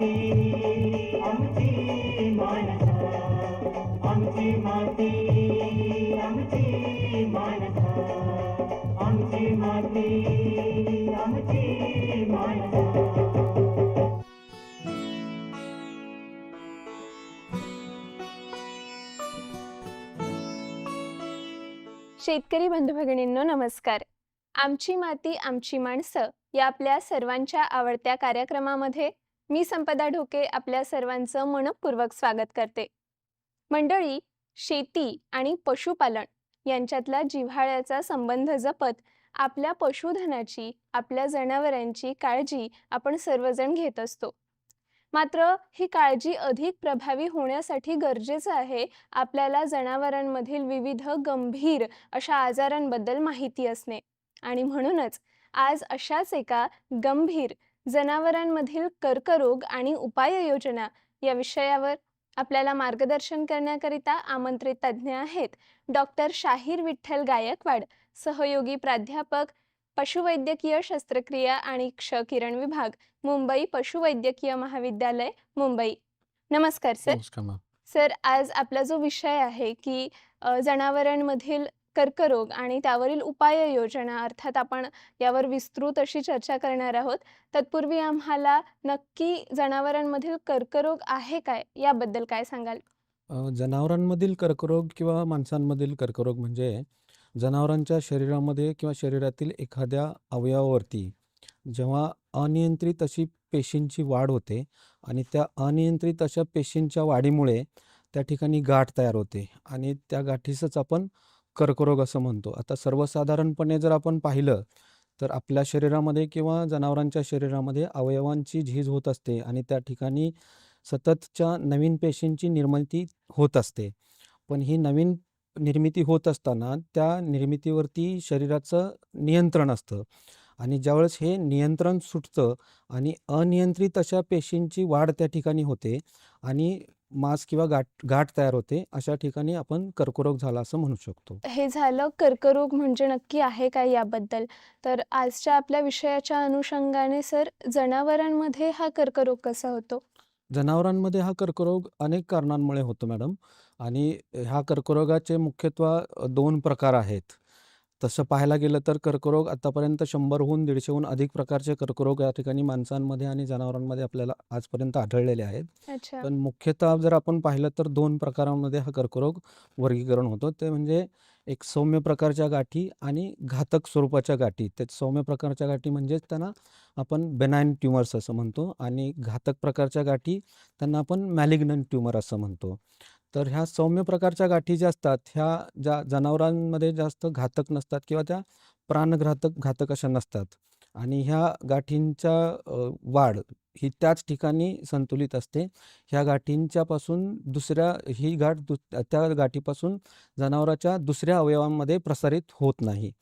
माती आमची आमची माती आमची आमची माती आमची शेतकरी बंधू भगिनींनो नमस्कार. आमची माती आमची माणसं या आपल्या सर्वांच्या आवडत्या कार्यक्रमामध्ये मी संपदा ढोके आपल्या सर्वांचं मनपूर्वक स्वागत करते. मंडळी शेती आणि पशुपालन यांच्यातला जिव्हाळ्याचा संबंध जपत आपल्या पशुधनाची आपल्या जनावरांची काळजी आपण सर्वजण घेत असतो. मात्र ही काळजी अधिक प्रभावी होण्यासाठी गरजेचं आहे आपल्याला जनावरांमधील विविध गंभीर अशा आजारांबद्दल माहिती असणे. आणि म्हणूनच आज अशाच एका गंभीर जनावरांमधील कर्करोग आणि उपाययोजना या विषयावर आपल्याला मार्गदर्शन करण्याकरिता आमंत्रित तज्ज्ञ आहेत. डॉक्टर शाहीर विठ्ठल गायकवाड सहयोगी प्राध्यापक पशुवैद्यकीय शस्त्रक्रिया आणि क्ष किरण विभाग मुंबई पशुवैद्यकीय महाविद्यालय मुंबई. नमस्कार सर. नमस्कार सर आज आपला जो विषय आहे की जनावरांमधील कर्करोग आणि त्यावरील उपाययोजना अर्थात आपण यावर विस्तृत अशी चर्चा करणार आहोत. तत्पूर्वी आम्हाला नक्की जनावरांमधील कर्करोग आहे काय? याबद्दल काय सांगाल? जनावरांमधील कर्करोग किंवा माणसांमधील कर्करोग म्हणजे जनावरांच्या शरीरामध्ये किंवा शरीरातील एखाद्या अवयवावरती जेव्हा अनियंत्रित अशी पेशींची वाढ होते आणि त्या अनियंत्रित अशा पेशींच्या वाढीमुळे त्या ठिकाणी गाठ तयार होते आणि त्या गाठीसच आपण कर्करोग असं म्हणतो. आता सर्वसाधारणपणे जर आपण पाहिलं तर आपल्या शरीरामध्ये किंवा जनावरांच्या शरीरामध्ये अवयवांची झीज होत असते आणि त्या ठिकाणी सततच्या नवीन पेशींची निर्मिती होत असते. पण ही नवीन निर्मिती होत असताना त्या निर्मितीवरती शरीराचं नियंत्रण असतं आणि ज्यावेळेस हे नियंत्रण सुटतं आणि अनियंत्रित अशा पेशींची वाढ त्या ठिकाणी होते आणि मास किंवा गाठ गाठ तयार होते अशा ठिकाणी आपण कर्करोग झाला असं म्हणू शकतो. हे झालं. कर्करोग म्हणजे नक्की आहे काय याबद्दल? तर आजच्या आपल्या विषयाच्या अनुषंगाने सर जनावरांमध्ये हा कर्करोग कसा होतो? जनावरांमध्ये हा कर्करोग अनेक कारणांमुळे होतो मॅडम. आणि ह्या कर्करोगाचे मुख्यत्वे दोन प्रकार आहेत. तसं पाहायला गेलं तर कर्करोग आतापर्यंत शंभरहून दीडशेहून अधिक प्रकारचे कर्करोग या ठिकाणी माणसांमध्ये आणि जनावरांमध्ये आपल्याला आजपर्यंत आढळलेले आहेत. पण मुख्यतः जर आपण पाहिलं तर दोन प्रकारांमध्ये हा कर्करोग वर्गीकरण होतो. ते म्हणजे एक सौम्य प्रकारच्या गाठी आणि घातक स्वरूपाच्या गाठी. ते सौम्य प्रकारच्या गाठी म्हणजेच त्यांना आपण बेनाईन ट्युमर्स असं म्हणतो आणि घातक प्रकारच्या गाठी त्यांना आपण मॅलिग्नंट ट्युमर असं म्हणतो. तर ह्या सौम्य प्रकारच्या गाठी ज्या असतात ह्या ज्या जनावरांमध्ये जास्त घातक नसतात किंवा त्या प्राणघातक घातक अशा नसतात. आणि ह्या गाठींच्या वाढ ही त्याच ठिकाणी संतुलित असते. ह्या गाठींच्यापासून दुसऱ्या ही गाठ दु त्या गाठीपासून जनावराच्या दुसऱ्या अवयवांमध्ये प्रसारित होत नाही.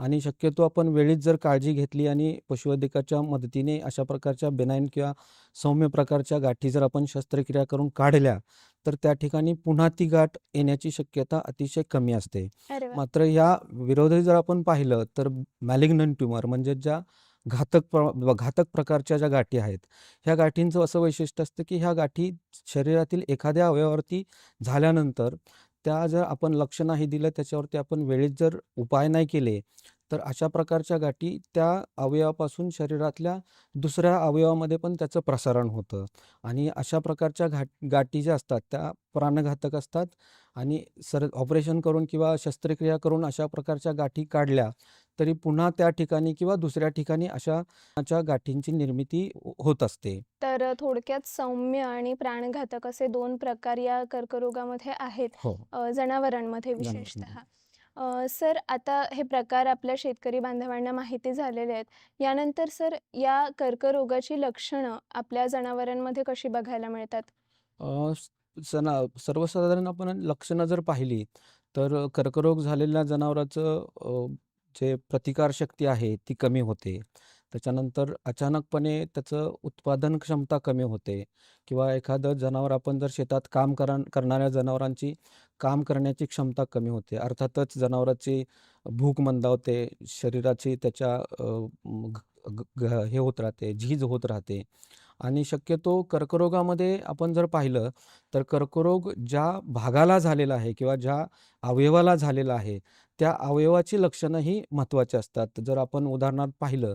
आणि शक्यतो आपण वेळीच जर काळजी घेतली आणि पशुवैद्यकाच्या मदतीने अशा प्रकारच्या बेनाईन किंवा सौम्य प्रकारच्या गाठी जर आपण शस्त्रक्रिया करून काढल्या तर त्या ठिकाणी पुन्हा ती गाठ येण्याची शक्यता अतिशय कमी असते. अरे वा मात्र या विरोधी जर आपण पाहिलं तर मॅलिग्नंट ट्युमर म्हणजे ज्या घातक प्र घातक प्रकारच्या ज्या गाठी आहेत ह्या गाठींचं असं वैशिष्ट्य असतं की ह्या गाठी शरीरातील एखाद्या अवयवावरती झाल्यानंतर त्या जर आपण लक्ष नाही दिलं त्याच्यावरती आपण वेळेत जर उपाय नाही केले तर अशा प्रकारच्या गाठी त्या अवयवापासून शरीरातल्या दुसऱ्या अवयवामध्ये पण त्याचं प्रसारण होतं. आणि अशा प्रकारच्या घाट गाठी ज्या असतात त्या प्राणघातक असतात. आणि सर ऑपरेशन करून किंवा शस्त्रक्रिया करून अशा प्रकारच्या गाठी काढल्या तरी पुन्हा त्या ठिकाणी किंवा दुसऱ्या ठिकाणी अशा गाठींची निर्मिती होत असते. तर थोडक्यात सौम्य आणि प्राणघातक असे दोन प्रकार या कर्करोगामध्ये आहेत हो. जनावरांमध्ये. विशेषतः. सर आता हे प्रकार आपल्या शेतकरी बांधवांना माहिती झालेले आहेत. यानंतर सर या कर्करोगाची लक्षणं आपल्या जनावरांमध्ये कशी बघायला मिळतात? अ, सना सर्वसाधारण आपण लक्षणं जर पाहिली, तर कर्करोग झालेल्या जनावराचं अ, जे प्रतिकारशक्ती आहे ती कमी होते. त्याच्यानंतर अचानकपणे त्याचं उत्पादन क्षमता कमी होते किंवा एखादं जनावर आपण जर शेतात काम करा करणाऱ्या जनावरांची काम करण्याची क्षमता कमी होते. अर्थातच जनावराची भूक मंदावते, शरीराची त्याच्या ग हे होत राहते, झीज होत राहते आणि शक्यतो कर्करोगामध्ये आपण जर पाहिलं, तर कर्करोग ज्या भागाला झालेला आहे किंवा ज्या अवयवाला झालेला आहे, त्या अवयवाची लक्षणं ही महत्त्वाची असतात. जर आपण उदाहरणार्थ पाहिलं,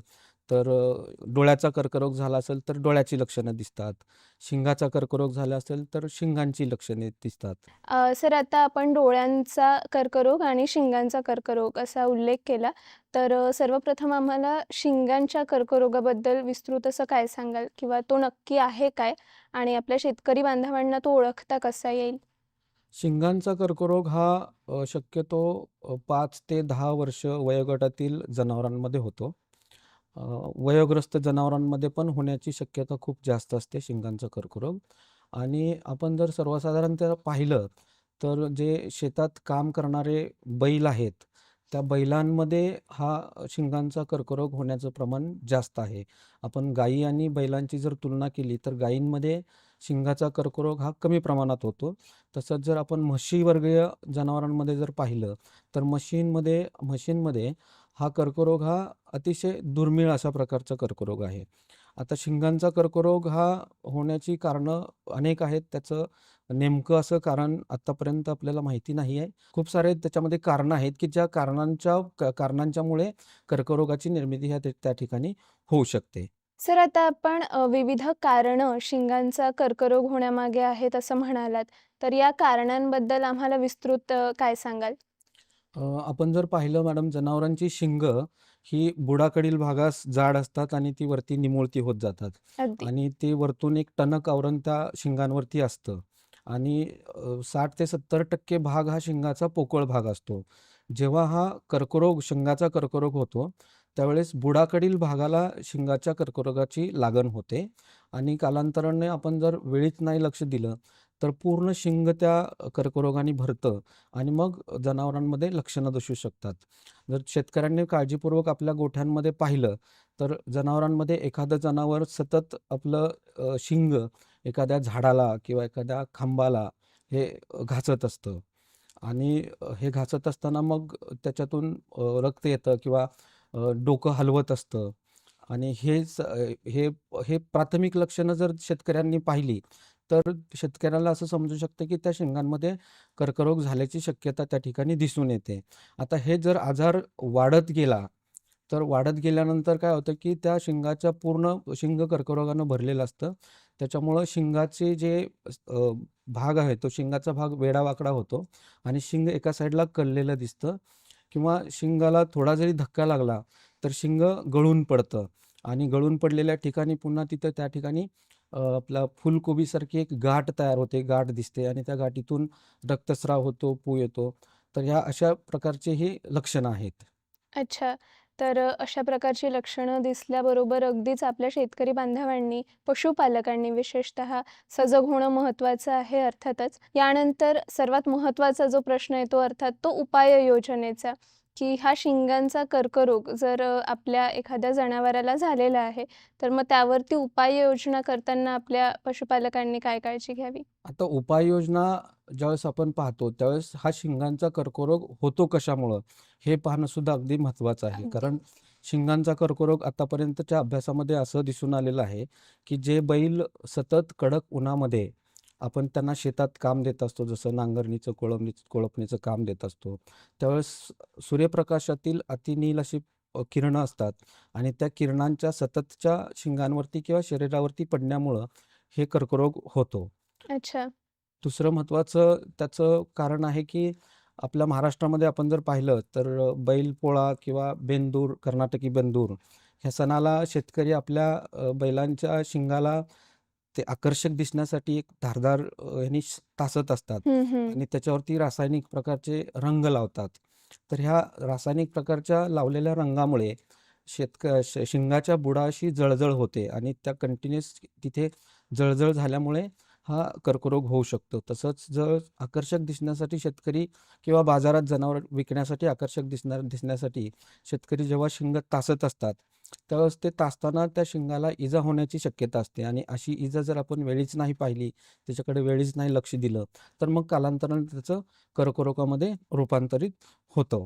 तर डोळ्याचा कर्करोग झाला असेल, तर डोळ्याची लक्षणं दिसतात. शिंगाचा कर्करोग झाला असेल, तर शिंगांची लक्षणे दिसतात. सर आता आपण डोळ्यांचा कर्करोग आणि शिंगांचा कर्करोग असा उल्लेख केला. तर सर्वप्रथम आम्हाला शिंगांच्या कर्करोगाबद्दल विस्तृत असं काय सांगाल? किंवा तो नक्की आहे काय? आणि आपल्या शेतकरी बांधवांना तो ओळखता कसा येईल? शिंगांचा कर्करोग हा शक्यतो 5 ते 10 वर्ष वयोगटातील जनावरांमध्ये होतो. वयोग्रस्त जनावरांमध्ये पण होण्याची शक्यता खूप जास्त असते शिंगांचा कर्करोग आणि आपण जर सर्वसाधारणतः पाहिलं, तर जे शेतात काम करणारे बैल आहेत, त्या बैलांमध्ये हा शिंगांचा कर्करोग होण्याचं प्रमाण जास्त आहे. आपण गायी आणि बैलांची जर तुलना केली, तर गायींमध्ये शिंगाचा कर्करोग हा कमी प्रमाणात होतो. तसंच जर आपण म्हशीवर्गीय जनावरांमध्ये जर पाहिलं, तर म्हशींमध्ये म्हशींमध्ये हा कर्करोग हा अतिशय दुर्मिळ अशा प्रकारचा कर्करोग आहे. आता शिंगांचा कर्करोग हा होण्याची कारणं अनेक आहेत. त्याचं नेमकं असं कारण आतापर्यंत आपल्याला माहिती नाही आहे. खूप सारे त्याच्यामध्ये कारणं आहेत, की ज्या कारणांच्या कारणांच्यामुळे कर्करोगाची निर्मिती ह्या त्या ठिकाणी होऊ शकते. सर आता आपण विविध कारणं शिंगांचा कर्करोग होण्यामागे आहेत असं म्हणालात. तर या कारणांबद्दल आम्हाला विस्तृत काय सांगाल? अ, आपण जर पाहिलं मॅडम जनावरांची शिंगं ही बुडाकडील भागास जाड असतात आणि ती वरती निमुळती होत जातात अगदी. आणि ते वरतून एक टणक आवरण त्या शिंगांवरती असतं आणि 60 ते 70% भाग हा शिंगाचा पोकळ भाग असतो. जेव्हा हा कर्करोग शिंगाचा कर्करोग होतो, त्यावेळेस बुडाकडील भागाला शिंगाच्या कर्करोगाची लागण होते आणि कालांतराने आपण जर वेळीच नाही लक्ष दिलं, तर पूर्ण शिंग त्या कर्करोगाने भरतं आणि मग जनावरांमध्ये लक्षणं दिसू शकतात. जर शेतकऱ्यांनी काळजीपूर्वक आपल्या गोठ्यांमध्ये पाहिलं, तर जनावरांमध्ये एखादं जनावर सतत आपलं शिंग एखाद्या झाडाला किंवा एखाद्या खांबाला हे घासत असतं आणि हे घासत असताना मग त्याच्यातून रक्त येतं किंवा डोकं हलवत असतं आणि हेच हे हे प्राथमिक लक्षणं जर शेतकऱ्यांनी पाहिली, तर शेतकऱ्याला असं समजू शकतं, की त्या शिंगांमध्ये कर्करोग झाल्याची शक्यता त्या ठिकाणी दिसून येते. आता हे जर आजार वाढत गेला, तर वाढत गेल्यानंतर काय होतं, की त्या शिंगाच्या पूर्ण शिंग कर्करोगानं भरलेलं असतं. त्याच्यामुळं शिंगाचे जे भाग आहे, तो शिंगाचा भाग वेडावाकडा होतो आणि शिंग एका साईडला कललेलं दिसतं किंवा शिंगाला थोडा जरी धक्का लागला, तर शिंग गळून पडतं आणि गळून पडलेल्या ठिकाणी पुन्हा तिथं त्या ठिकाणी आपला फुलकोबीसारखी एक गाठ तयार होते, गाठ दिसते आणि त्या गाठीतून रक्तस्राव होतो, पू येतो. तर ह्या अशा प्रकारची ही लक्षणं आहेत. अच्छा. तर अशा प्रकारची लक्षणं दिसल्याबरोबर अगदीच आपल्या शेतकरी बांधवांनी, पशुपालकांनी विशेषतः सजग होणं महत्त्वाचं आहे अर्थातच. यानंतर सर्वात महत्त्वाचा जो प्रश्न येतो अर्थात तो उपाययोजनेचा, की हा शिंगांचा कर्करोग जर आपल्या एखाद्या जनावराला झालेला आहे, तर मग त्यावरती उपाययोजना करताना आपल्या पशुपालकांनी काय काळजी घ्यावी? आता उपाययोजना ज्यावेळेस आपण पाहतो, त्यावेळेस हा शिंगांचा कर्करोग होतो कशामुळं? हे पाहणं सुद्धा अगदी महत्त्वाचं आहे. कारण शिंगांचा कर्करोग आतापर्यंतच्या अभ्यासामध्ये असं दिसून आलेलं आहे, की जे बैल सतत कडक उन्हामध्ये आपण त्यांना शेतात काम देत असतो, जसं नांगरणीचं, कोळपणीचं कोळपणीचं काम देत असतो. त्यावेळेस सूर्यप्रकाशातील अतिनील अशी किरणं असतात आणि त्या किरणांच्या सततच्या शिंगांवरती किंवा शरीरावरती पडण्यामुळं हे कर्करोग होतो. अच्छा. दुसरं महत्त्वाचं त्याचं कारण आहे, की आपल्या महाराष्ट्रामध्ये आपण जर पाहिलं, तर बैलपोळा किंवा बेंदूर, कर्नाटकी बेंदूर ह्या सणाला शेतकरी आपल्या बैलांच्या शिंगाला ते आकर्षक दिसण्यासाठी एक धारदार अ, श टाचत असतात. आणि त्याच्यावरती रासायनिक प्रकारचे रंग लावतात तर ह्या रासायनिक प्रकारच्या लावलेल्या रंगामुळे शेतक श शिंगाच्या बुडाशी जळजळ होते आणि त्या कंटिन्युअस तिथे जळजळ झाल्यामुळे हा कर्करोग होऊ शकतो तसंच जर आकर्षक दिसण्यासाठी शेतकरी किंवा बाजारात जनावर विकण्यासाठी आकर्षक दिसणार दिसण्यासाठी शेतकरी जेव्हा शिंग तासत असतात त्यावेळेस ते तासताना त्या शिंगाला इजा होण्याची शक्यता असते आणि अशी इजा जर आपण वेळीच नाही पाहिली त्याच्याकडे वेळीच नाही लक्ष दिलं तर मग कालांतराने त्याचं कर्करोगामध्ये रूपांतरित होतं.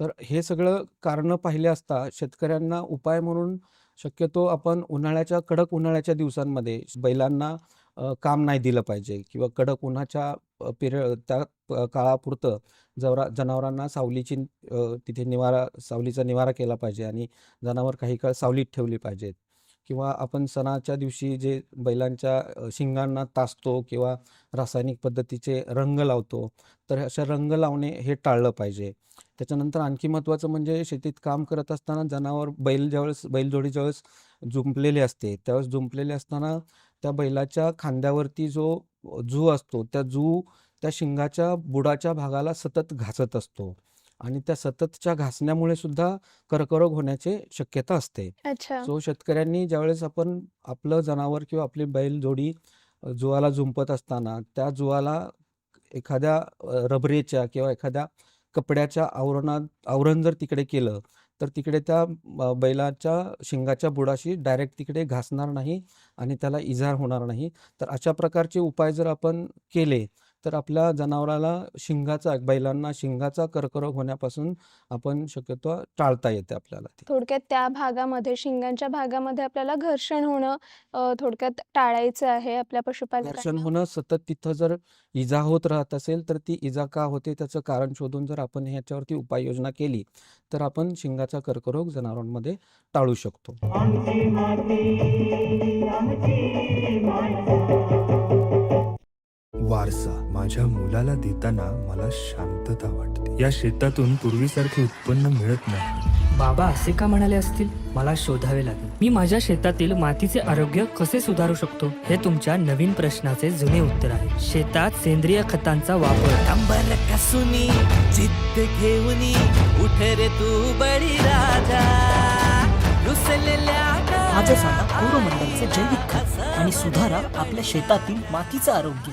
तर हे सगळं कारणं पाहिले असता शेतकऱ्यांना उपाय म्हणून शक्यतो आपण उन्हाळ्याच्या कडक उन्हाळ्याच्या दिवसांमध्ये बैलांना काम नाही दिलं पाहिजे किंवा कडक उन्हाच्या पिरियड त्या काळापुरतं जवरा जनावरांना सावलीची तिथे निवारा सावलीचा निवारा केला पाहिजे आणि जनावर काही काळ सावलीत ठेवली पाहिजेत. किंवा आपण सणाच्या दिवशी जे बैलांच्या शिंगांना तासतो किंवा रासायनिक पद्धतीचे रंग लावतो तर अशा रंग लावणे हे टाळलं पाहिजे. त्याच्यानंतर आणखी महत्त्वाचं म्हणजे शेतीत काम करत असताना जनावर बैल ज्यावेळेस बैलजोडी ज्यावेळेस जुंपलेले असते त्यावेळेस जुंपलेले असताना त्या बैलाच्या खांद्यावरती जो जू असतो त्या जू त्या शिंगाच्या बुडाच्या भागाला सतत घासत असतो. आणि त्या सततच्या घासण्यामुळे सुद्धा कर्करोग होण्याची शक्यता असते. अच्छा. सो शेतकऱ्यांनी ज्यावेळेस आपण आपलं जनावर किंवा आपली बैल जोडी जुवाला जुंपत असताना त्या जुवाला एखाद्या रबरेच्या किंवा एखाद्या कपड्याच्या आवरणात आवरण जर तिकडे केलं तर तिकडे त्या बैलाच्या शिंगाच्या बुडाशी डायरेक्ट तिकडे घासणार नाही आणि त्याला इजा होणार नाही. तर अशा प्रकारचे उपाय जर आपण केले तर आपल्या जनावराला शिंगाचा बैलांना शिंगाचा कर्करोग होण्यापासून आपण शक्यतो टाळता येते आपल्याला ते. थोडक्यात त्या भागामध्ये शिंगांच्या भागामध्ये आपल्याला घर्षण होणं थोडक्यात टाळायचं आहे आपल्या घर्षण पशुपालकांना होणं सतत तिथं जर इजा होत राहत असेल तर ती इजा का होते त्याचं कारण शोधून जर आपण ह्याच्यावरती उपाययोजना केली तर आपण शिंगाचा कर्करोग जनावरांमध्ये टाळू शकतो. वारसा माझ्या मुलाला देताना मला शांतता वाटते. या शेतातून पूर्वीसारखे उत्पन्न मिळत नाही. बाबा असे का म्हणाले असतील? मला शोधावे लागेल. मी माझ्या शेतातील मातीचे आरोग्य कसे सुधारू शकतो? हे तुमच्या नवीन प्रश्नाचे जुने उत्तर आहे. शेतात सेंद्रिय खतांचा वापर. अंबर कसुनी चित्त घेऊनी उठ रे तू बळी राजा. माझं सांगा कोरोमंडलचे जैविक खत आणि सुधारा आपल्या शेतातील मातीचं आरोग्य.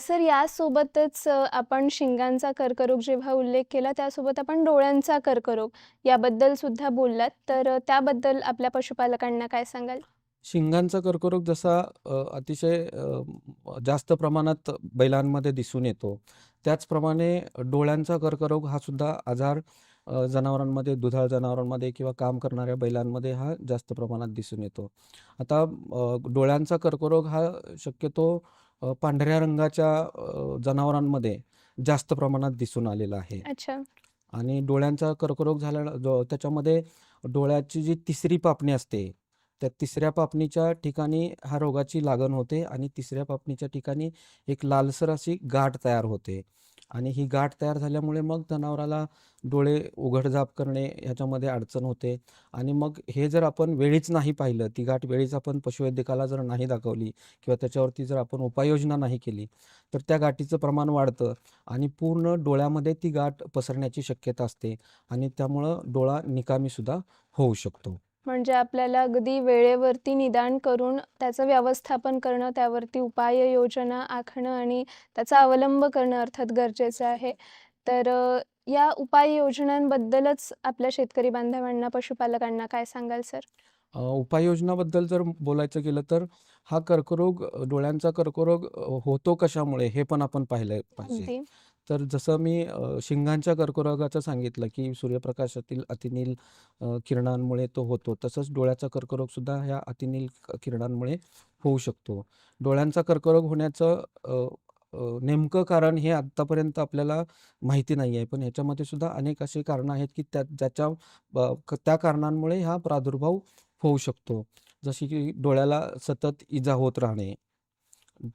सर यासोबतच आपण शिंगांचा कर्करोग जेव्हा उल्लेख केला त्यासोबत आपण डोळ्यांचा कर्करोग याबद्दल सुद्धा बोललात. तर त्याबद्दल आपल्या पशुपालकांना काय सांगाल? शिंगांचा कर्करोग जसा अतिशय जास्त प्रमाणात बैलांमध्ये दिसून येतो त्याचप्रमाणे डोळ्यांचा कर्करोग हा सुद्धा आजार जनावरांमध्ये दुधाळ जनावरांमध्ये किंवा काम करणाऱ्या बैलांमध्ये हा जास्त प्रमाणात दिसून येतो. आता डोळ्यांचा कर्करोग हा शक्यतो पांढऱ्या रंगाच्या जनावरांमध्ये जास्त प्रमाणात दिसून आलेला आहे. अच्छा. आणि डोळ्यांचा कर्करोग झाल्या त्याच्यामध्ये डोळ्याची जी तिसरी पापणी असते त्या तिसऱ्या पापणीच्या ठिकाणी ह्या रोगाची लागण होते आणि तिसऱ्या पापणीच्या ठिकाणी एक लालसर अशी गाठ तयार होते. आणि ही गाठ तयार झाल्यामुळे मग जनावराला डोळे उघडझाप करणे ह्याच्यामध्ये अडचण होते. आणि मग हे जर आपण वेळीच नाही पाहिलं ती गाठ वेळीच आपण पशुवैद्यकाला जर नाही दाखवली किंवा त्याच्यावरती जर आपण उपाययोजना नाही केली तर त्या गाठीचं प्रमाण वाढतं आणि पूर्ण डोळ्यामध्ये ती गाठ पसरण्याची शक्यता असते आणि त्यामुळं डोळा निकामी सुद्धा होऊ शकतो. म्हणजे आपल्याला अगदी वेळेवरती निदान करून त्याचं व्यवस्थापन करणं त्यावरती उपाययोजना आखणं आणि त्याचा अवलंब करणं अर्थात गरजेचं आहे. तर या उपाययोजनांबद्दलच आपल्या शेतकरी बांधवांना पशुपालकांना काय सांगाल सर? उपाययोजनाबद्दल जर बोलायचं गेलं तर हा कर्करोग डोळ्यांचा कर्करोग होतो कशामुळे हे पण आपण पाहिलं पाहिजे. तर जसं मी शिंगांच्या कर्करोगाचं सांगितलं की सूर्यप्रकाशातील अतिनील किरणांमुळे तो होतो तसंच डोळ्याचा कर्करोग सुद्धा ह्या अतिनील क- किरणांमुळे होऊ शकतो डोळ्यांचा कर्करोग होण्याचं नेमकं कारण हे आत्तापर्यंत आपल्याला माहिती नाही आहे. पण ह्याच्यामध्ये सुद्धा अनेक अशी कारणं आहेत, की त्या ज्याच्या त्या कारणांमुळे हा प्रादुर्भाव होऊ शकतो. जशी की डोळ्याला सतत इजा होत राहणे.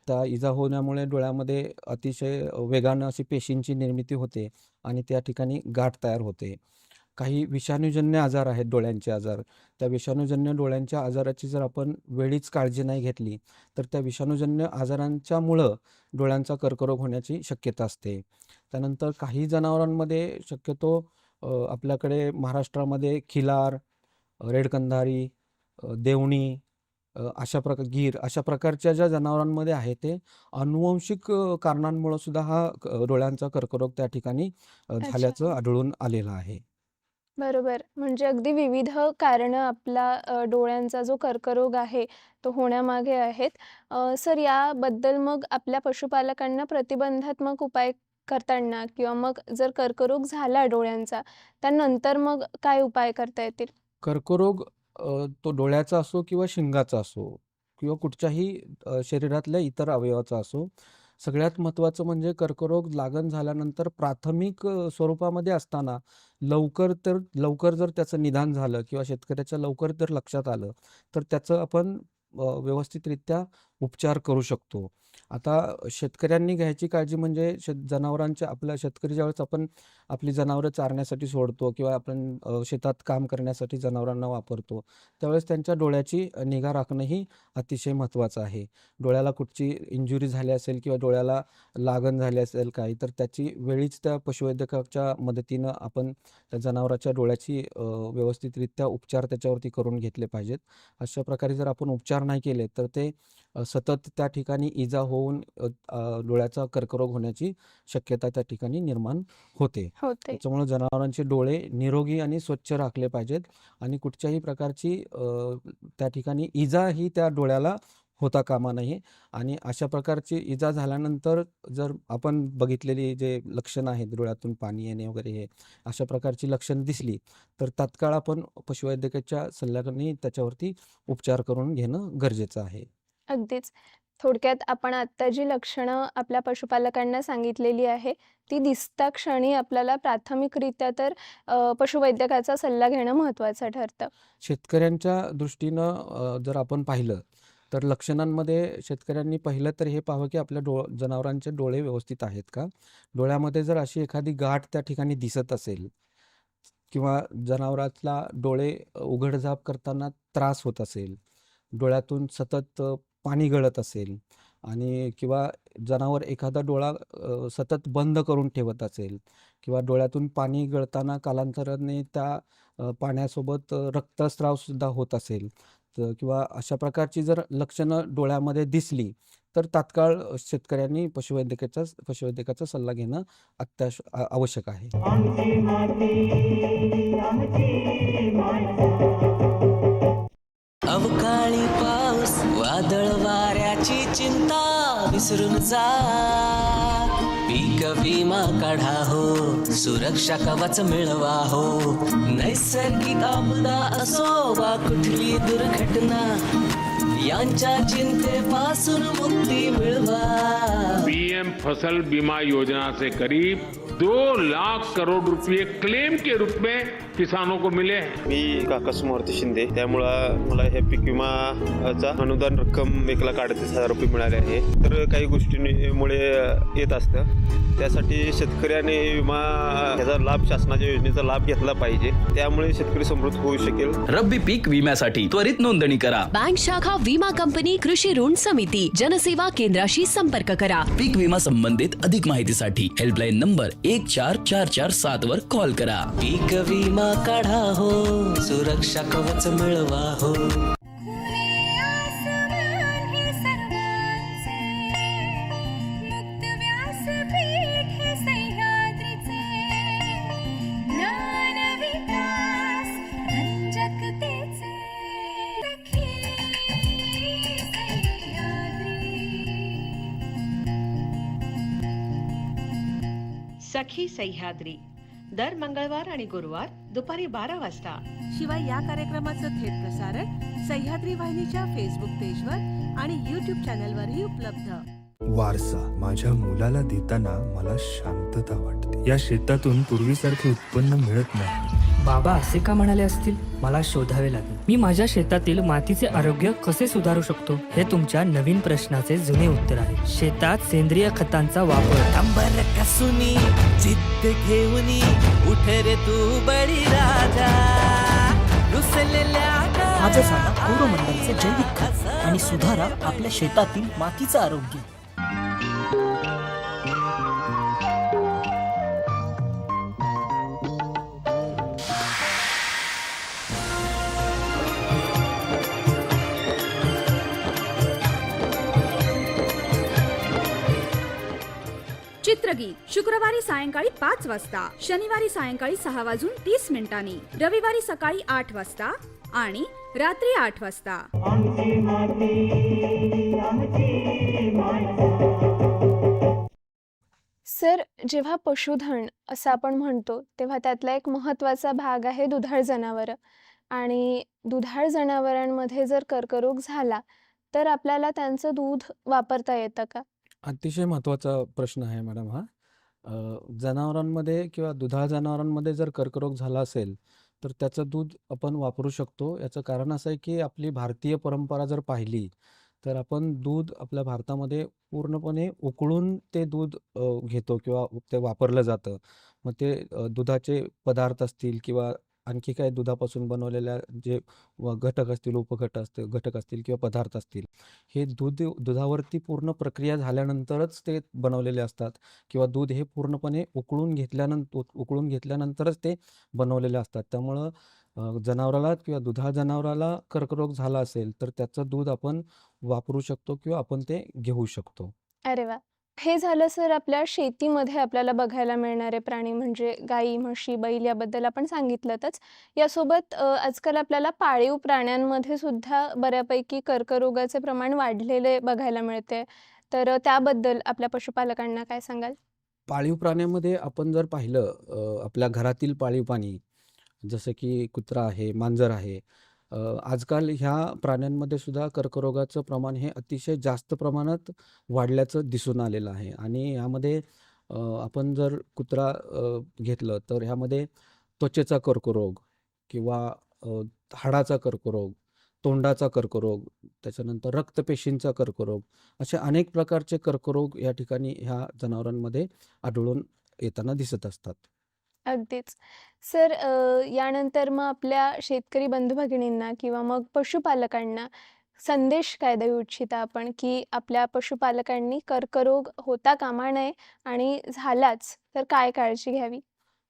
त्या इजा होण्यामुळे डोळ्यामध्ये अतिशय वेगानं अशी पेशींची निर्मिती होते आणि त्या ठिकाणी गाठ तयार होते. काही विषाणूजन्य आजार आहेत डोळ्यांचे आजार. त्या विषाणूजन्य डोळ्यांच्या आजाराची जर आपण वेळीच काळजी नाही घेतली, तर त्या विषाणूजन्य आजारांच्यामुळं डोळ्यांचा कर्करोग होण्याची शक्यता असते. त्यानंतर काही जनावरांमध्ये शक्यतो आपल्याकडे महाराष्ट्रामध्ये खिलार, रेडकंधारी देवणी अशा प्रकार गीर अशा प्रकारच्या ज्या जनावरांमध्ये आहे ते अनुवांशिक कारणांमुळं सुद्धा हा डोळ्यांचा कर्करोग त्या ठिकाणी. झाल्याचं आढळून आलेलं आहे. बरोबर. म्हणजे अगदी विविध कारणं आपला डोळ्यांचा जो कर्करोग आहे, तो होण्यामागे आहेत. सर याबद्दल मग आपल्या पशुपालकांना प्रतिबंधात्मक उपाय करताना किंवा मग जर कर्करोग झाला डोळ्यांचा, त्यानंतर मग काय उपाय करता येतील? कर्करोग अ, तो डोळ्याचा असो किंवा शिंगाचा असो किंवा कुठच्याही अ, शरीरातल्या इतर अवयवाचा असो, सगळ्यात महत्त्वाचं म्हणजे कर्करोग लागण झाल्यानंतर प्राथमिक अ, स्वरूपामध्ये असताना लवकर तर लवकर जर त्याचं निदान झालं किंवा शेतकऱ्याच्या लवकर जर लक्षात आलं, तर त्याचं आपण अ, व्यवस्थितरित्या उपचार करू शकतो. आता शेतकऱ्यांनी घ्यायची काळजी म्हणजे शेत जनावरांच्या आपल्या शेतकरी ज्यावेळेस आपण आपली जनावरं चारण्यासाठी सोडतो किंवा आपण शेतात काम करण्यासाठी जनावरांना वापरतो, त्यावेळेस त्यांच्या डोळ्याची निगा राखणं ही अतिशय महत्त्वाचं आहे. डोळ्याला कुठची इंजुरी झाली असेल किंवा डोळ्याला लागण झाली असेल काही, तर त्याची वेळीच त्या पशुवैद्यकाच्या मदतीनं आपण त्या जनावराच्या डोळ्याची व्यवस्थितरित्या उपचार त्याच्यावरती करून घेतले पाहिजेत. अशा प्रकारे जर आपण उपचार नाही केले, तर ते सतत त्या ठिकाणी इजा होऊन डोळ्याचा कर्करोग होण्याची शक्यता त्या ठिकाणी निर्माण होते. होते. त्याच्यामुळं जनावरांचे डोळे निरोगी आणि स्वच्छ राखले पाहिजेत आणि कुठच्याही प्रकारची त्या ठिकाणी इजा ही त्या डोळ्याला होता कामा नये आणि अशा प्रकारची इजा झाल्यानंतर जर आपण बघितलेली जे लक्षणं आहेत, डोळ्यातून पाणी येणे वगैरे हे, अशा प्रकारची लक्षणं दिसली, तर तात्काळ आपण पशुवैद्यकाच्या सल्ल्याने त्याच्यावरती उपचार करून घेणं गरजेचं आहे. अगदीच. थोडक्यात आपण आत्ता जी लक्षणं आपल्या पशुपालकांना सांगितलेली आहे, ती दिसता क्षणी आपल्याला प्राथमिकरित्या तर अ, पशुवैद्यकाचा सल्ला घेणं महत्त्वाचं ठरतं. शेतकऱ्यांच्या दृष्टीनं अ, जर आपण पाहिलं, तर लक्षणांमध्ये शेतकऱ्यांनी पहिलं तर हे पाहावं, की आपल्या डो जनावरांचे डोळे व्यवस्थित आहेत का? डोळ्यामध्ये जर अशी एखादी गाठ त्या ठिकाणी दिसत असेल किंवा जनावरातला डोळे उघडझाप करताना त्रास होत असेल, डोळ्यातून सतत अ, पाणी गळत असेल आणि किंवा जनावर एखादा डोळा सतत बंद करून ठेवत असेल किंवा डोळ्यातून पाणी गळताना कालांतराने त्या पाण्यासोबत रक्तस्राव रक्तस्रावसुद्धा होत असेल, तर किंवा अशा प्रकारची जर लक्षणं डोळ्यामध्ये दिसली, तर तात्काळ शेतकऱ्यांनी पशुवैद्यकाचा पशुवैद्यकाचा सल्ला घेणं अत्याश आवश्यक आहे. अवकाळी पाऊस वादळ वाऱ्याची चिंता विसरून जा. पीक विमा काढा हो सुरक्षा कवच मिळवा हो. नैसर्गिक आपदा असो वा कुठली दुर्घटना यांच्या चिंतेपासून मुक्ती मिळवा. पीएम फसल बीमा योजना से करीब दो लाख करोड़ रुपए क्लेम के रूप में किसानों को मिले हैं। मी काकासू मारुती शिंदे त्यामुळं मला हे पीक विमाचा अनुदान रक्कम एक लाख अडतीस हजार रुपये मिळाले आहे. तर काही गोष्टींमुळे येत असतं. त्यासाठी शेतकऱ्याने विमा ह्याचा लाभ शासनाच्या योजनेचा लाभ घेतला पाहिजे. त्यामुळे शेतकरी समृद्ध होऊ शकेल. रब्बी पीक विम्यासाठी त्वरित नोंदणी करा. बँक शाखा विमा कंपनी कृषी ऋण समिती जनसेवा केंद्राशी संपर्क करा. पीक विमा संबंधित अधिक माहितीसाठी हेल्पलाईन नंबर एक चार चार चार सात वर कॉल करा. पीक विमा काढा हो सुरक्षा कवच मिळवा हो. सखी सह्याद्री. दर मंगळवार आणि गुरुवार दुपारी बारा वाजता. शिवाय या कार्यक्रमाचं थेट प्रसारण सह्याद्री वाहिनीच्या फेसबुक पेजवर आणि युट्यूब चॅनलवरही उपलब्ध. वारसा माझ्या मुलाला देताना मला शांतता वाटते. या शेतातून पूर्वीसारखे उत्पन्न मिळत नाही. बाबा असे का म्हणाले असतील? मला शोधावे लागेल. मी माझ्या शेतातील मातीचे आरोग्य कसे सुधारू शकतो? हे तुमच्या नवीन प्रश्नाचे जुने उत्तर आहे. शेतात सेंद्रिय खतांचा वापर. अंबर कसुनी जिद्द घेऊनी उठ रे तू बळी राजा. रुसलेल्या कोरोमंडलचे जैविक खत आणि सुधारा आपल्या शेतातील मातीचं आरोग्य. चित्रगीत शुक्रवारी सायंकाळी पाच वाजता शनिवारी सायंकाळी सहा वाजून तीस मिनिटांनी रविवारी सकाळी आठ वाजता आणि रात्री आठ वाजता. सर जेव्हा पशुधन असं आपण म्हणतो तेव्हा त्यातला एक महत्त्वाचा भाग आहे दुधाळ जनावरं. आणि दुधाळ जनावरांमध्ये जर कर्करोग झाला तर आपल्याला त्यांचं दूध वापरता येतं का? अतिशय महत्त्वाचा प्रश्न आहे मॅडम हा. अ, जनावरांमध्ये किंवा दुधाळ जनावरांमध्ये जर कर्करोग झाला असेल तर त्याचं दूध आपण वापरू शकतो. याचं कारण असं आहे की आपली भारतीय परंपरा जर पाहिली तर आपण दूध आपल्या भारतामध्ये पूर्णपणे उकळून ते दूध अ, घेतो किंवा ते वापरलं जातं. मग ते अ, दुधाचे पदार्थ असतील किंवा आणखी काही दुधापासून बनवलेल्या जे व घटक असतील उपघटक असतील घटक असतील किंवा पदार्थ असतील हे दूध दुधावरती पूर्ण प्रक्रिया झाल्यानंतरच ते बनवलेले असतात किंवा दूध हे पूर्णपणे उकळून घेतल्यानंतर उकळून घेतल्यानंतरच ते बनवलेले असतात. त्यामुळं जनावराला किंवा दुधाळ जनावराला कर्करोग झाला असेल तर त्याचं दूध आपण वापरू शकतो किंवा आपण ते घेऊ शकतो. अरे वा! हे झालं सर आपल्या शेतीमध्ये आपल्याला बघायला मिळणारे प्राणी म्हणजे गाई म्हशी बैल याबद्दल आपण सांगितलंतच. यासोबत आजकाल आपल्याला पाळीव प्राण्यांमध्ये सुद्धा बऱ्यापैकी कर्करोगाचे प्रमाण वाढलेले बघायला मिळते. तर त्याबद्दल आपल्या पशुपालकांना काय सांगाल? पाळीव प्राण्यामध्ये आपण जर पाहिलं आपल्या घरातील पाळीव प्राणी जसं की कुत्रा आहे मांजर आहे आजकाल ह्या प्राण्यांमध्ये सुद्धा कर्करोगाचं प्रमाण हे अतिशय जास्त प्रमाणात वाढल्याचं दिसून आलेलं आहे. आणि ह्यामध्ये आपण जर कुत्रा घेतलं तर ह्यामध्ये त्वचेचा कर्करोग किंवा हाडाचा कर्करोग तोंडाचा कर्करोग त्याच्यानंतर रक्तपेशींचा कर्करोग असे अनेक प्रकारचे कर्करोग या ठिकाणी ह्या जनावरांमध्ये आढळून येताना दिसत असतात. अगदीच. सर अ, यानंतर मग आपल्या शेतकरी बंधू भगिनींना किंवा मग पशुपालकांना संदेश काय देऊ इच्छिता आपण की आपल्या पशुपालकांनी कर्करोग होता कामा नये आणि झालाच तर काय काळजी घ्यावी?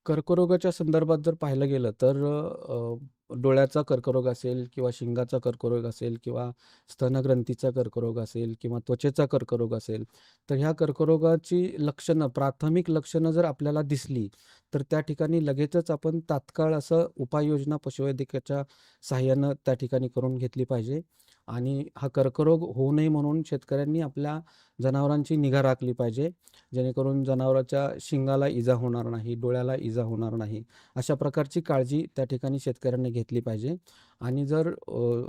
कर्करोगाच्या संदर्भात जर पाहिलं गेलं तर अ, डोळ्याचा कर्करोग असेल किंवा शिंगाचा कर्करोग असेल किंवा स्तनग्रंथीचा कर्करोग असेल किंवा त्वचेचा कर्करोग असेल तर ह्या कर्करोगाची लक्षणं प्राथमिक लक्षणं जर आपल्याला दिसली तर त्या ठिकाणी लगेचच आपण तात्काळ असं उपाययोजना पशुवैद्यकाच्या सहाय्यानं त्या ठिकाणी करून घेतली पाहिजे. आणि हा कर्करोग होऊ नये म्हणून शेतकऱ्यांनी आपल्या जनावरांची निगा राखली पाहिजे. जेणेकरून जनावराच्या शिंगाला इजा होणार नाही डोळ्याला इजा होणार नाही अशा प्रकारची काळजी त्या ठिकाणी शेतकऱ्यांनी घेतली पाहिजे. आणि जर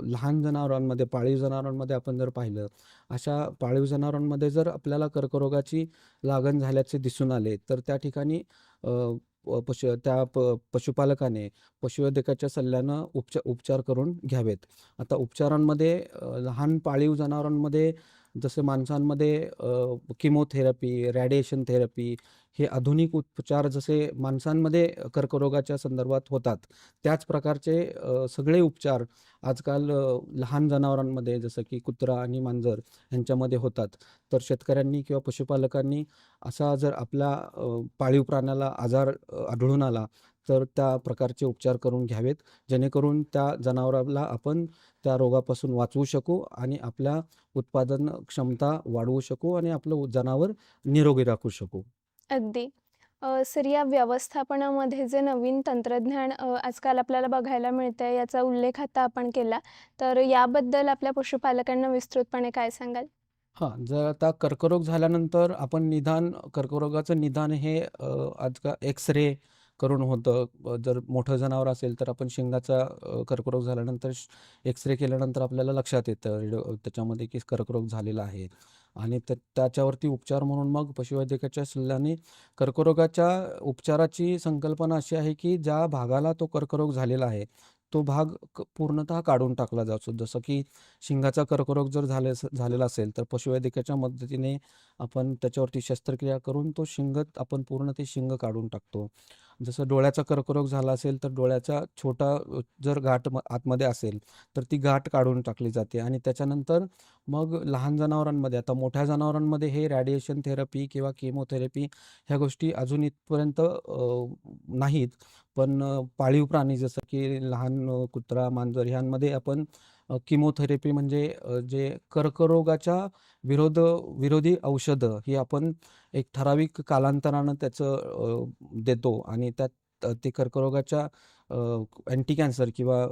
लहान जनावरांमध्ये पाळीव जनावरांमध्ये आपण जर पाहिलं अशा पाळीव जनावरांमध्ये जर आपल्याला कर्करोगाची लागण झाल्याचे दिसून आले तर त्या ठिकाणी पशु त्या प पशुपालकाने पशुवैद्यकाच्या सल्ल्यानं उपचार उपचार करून घ्यावेत. आता उपचारांमध्ये लहान पाळीव जनावरांमध्ये जसे माणसांमध्ये किमोथेरपी रॅडिएशन थेरपी हे आधुनिक उपचार जसे माणसांमध्ये कर्करोगाच्या संदर्भात होतात त्याच प्रकारचे सगळे उपचार आजकाल लहान जनावरांमध्ये जसं की कुत्रा आणि मांजर यांच्यामध्ये होतात. तर शेतकऱ्यांनी किंवा पशुपालकांनी असा जर आपल्या पाळीव प्राण्याला आजार आढळून आला तर त्या प्रकारचे उपचार करून घ्यावेत. जेणेकरून त्या जनावराला आपण त्या रोगापासून वाचवू शकू आणि आपल्या उत्पादन क्षमता वाढवू शकू आणि आपलं जनावर निरोगी राखू शकू. अगदी. सर या व्यवस्थापनामध्ये जे नवीन तंत्रज्ञान आजकाल आपल्याला बघायला मिळतंय याचा उल्लेख आता आपण केला. तर याबद्दल आपल्या पशुपालकांना विस्तृतपणे काय सांगाल? हां जर आता कर्करोग झाल्यानंतर आपण निदान कर्करोगाचं निदान हे आजकाल एक्स रे करून होतं. जर मोठं जनावर असेल तर आपण शिंगाचा कर्करोग झाल्यानंतर एक्सरे केल्यानंतर आपल्याला लक्षात येतं. रेडिओ त्याच्यामध्ये की कर्करोग झालेला आहे. आणि त्या त्याच्यावरती उपचार म्हणून मग पशुवैद्यकाच्या सल्ल्याने कर्करोगाच्या उपचाराची संकल्पना अशी आहे की ज्या भागाला तो कर्करोग झालेला आहे तो भाग क पूर्णतः काढून टाकला जातो. जसं की शिंगाचा कर्करोग जर झाले झालेला असेल तर पशुवैद्यकाच्या मदतीने आपण त्याच्यावरती शस्त्रक्रिया करून तो शिंग आपण पूर्ण ते शिंग काढून टाकतो. जसं डोळ्याचा कर्करोग झाला असेल तर डोळ्याचा छोटा जर गाठ म- आतमध्ये असेल तर ती गाठ काढून टाकली जाते. आणि त्याच्यानंतर मग लहान जनावरांमध्ये आता मोठ्या जनावरांमध्ये हे रॅडिएशन थेरपी किंवा केमोथेरपी ह्या गोष्टी अजून इथपर्यंत नाहीत. पण पाळीव प्राणी जसं की लहान कुत्रा मांजर ह्यांमध्ये आपण किमोथेरपी म्हणजे जे कर्करोगाच्या विरोध विरोधी औषधं ही आपण एक ठराविक कालांतरानं त्याचं देतो आणि त्यात ते कर्करोगाच्या अँटी कॅन्सर किंवा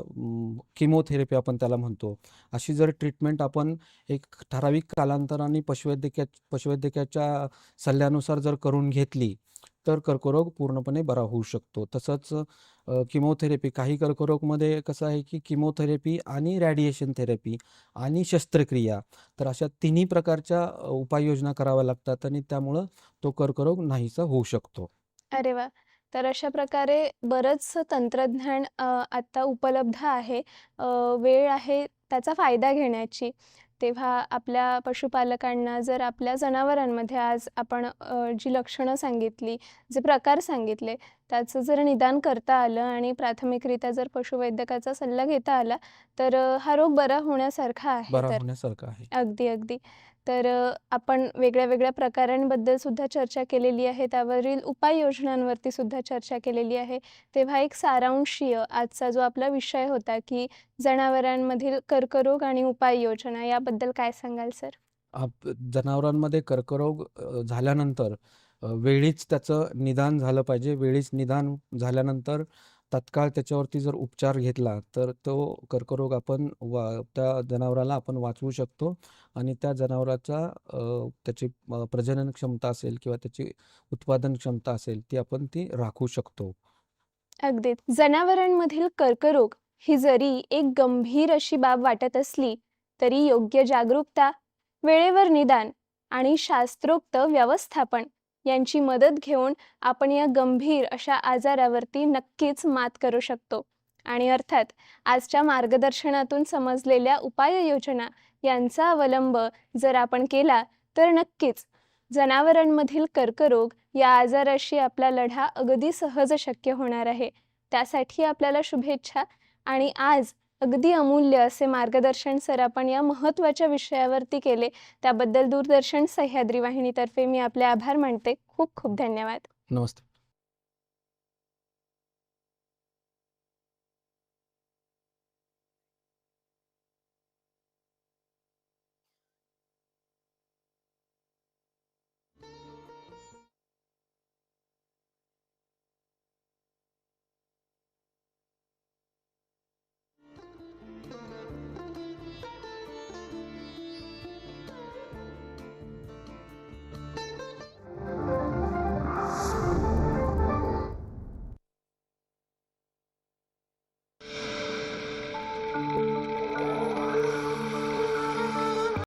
किमोथेरपी आपण त्याला म्हणतो. अशी जर ट्रीटमेंट आपण एक ठराविक कालांतराने पशुवैद्यकीय पशुवैद्यकाच्या सल्ल्यानुसार जर करून घेतली तर कर्करोग पूर्णपणे बरा होऊ शकतो. तसंच किमोथेरपी काही कर्करोगमध्ये कसं आहे की किमोथेरपी आणि रॅडिएशन थेरपी आणि शस्त्रक्रिया तर अशा तिन्ही प्रकारच्या उपाययोजना कराव्या लागतात आणि त्यामुळं तो कर्करोग नाहीसा होऊ शकतो. अरे वा तर अशा प्रकारे बरंच तंत्रज्ञान आता उपलब्ध आहे. वेळ आहे त्याचा फायदा घेण्याची. तेव्हा आपल्या पशुपालकांना जर आपल्या जनावरांमध्ये आज आपण जी लक्षणं सांगितली जे प्रकार सांगितले त्याचं जर निदान करता आलं आणि प्राथमिकरित्या जर पशुवैद्यकाचा सल्ला घेता आला तर हा रोग बरा होण्यासारखा आहे. बरा तर होण्यासारखं आहे. अगदी अगदी. तर आपण वेगळ्या वेगळ्या प्रकारांबद्दल सुद्धा चर्चा केलेली आहे. त्यावरील उपाययोजनांवरती सुद्धा चर्चा केलेली आहे. तेव्हा एक सारांशीय आजचा जो आपला विषय होता की जनावरांमधील कर्करोग आणि उपाययोजना याबद्दल काय सांगाल सर? जनावरांमध्ये कर्करोग झाल्यानंतर वेळीच त्याचं निदान झालं पाहिजे. वेळीच निदान झाल्यानंतर तत्काळ त्याच्यावरती जर उपचार घेतला तर तो कर्करोग आपण वा त्या जनावराला आपण वाचवू शकतो आणि त्या जनावराचा त्याची प्रजनन क्षमता असेल किंवा त्याची उत्पादन क्षमता असेल ती आपण ती राखू शकतो. अगदी जनावरांमधील कर्करोग ही जरी एक गंभीर अशी बाब वाटत असली तरी योग्य जागरूकता वेळेवर निदान आणि शास्त्रोक्त व्यवस्थापन यांची मदत घेऊन आपण या गंभीर अशा आजारावरती नक्कीच मात करू शकतो. आणि अर्थात आजच्या मार्गदर्शनातून समजलेल्या उपाययोजना यांचा अवलंब जर आपण केला तर नक्कीच जनावरांमधील कर्करोग या आजाराशी आपला लढा अगदी सहज शक्य होणार आहे. त्यासाठी आपल्याला शुभेच्छा आणि आज अगदी अमूल्य असे मार्गदर्शन सर आपण या महत्त्वाच्या विषयावरती केले. त्याबद्दल दूरदर्शन सह्याद्री वाहिनीतर्फे मी आपले आभार मानते. खूप खूप धन्यवाद. नमस्ते.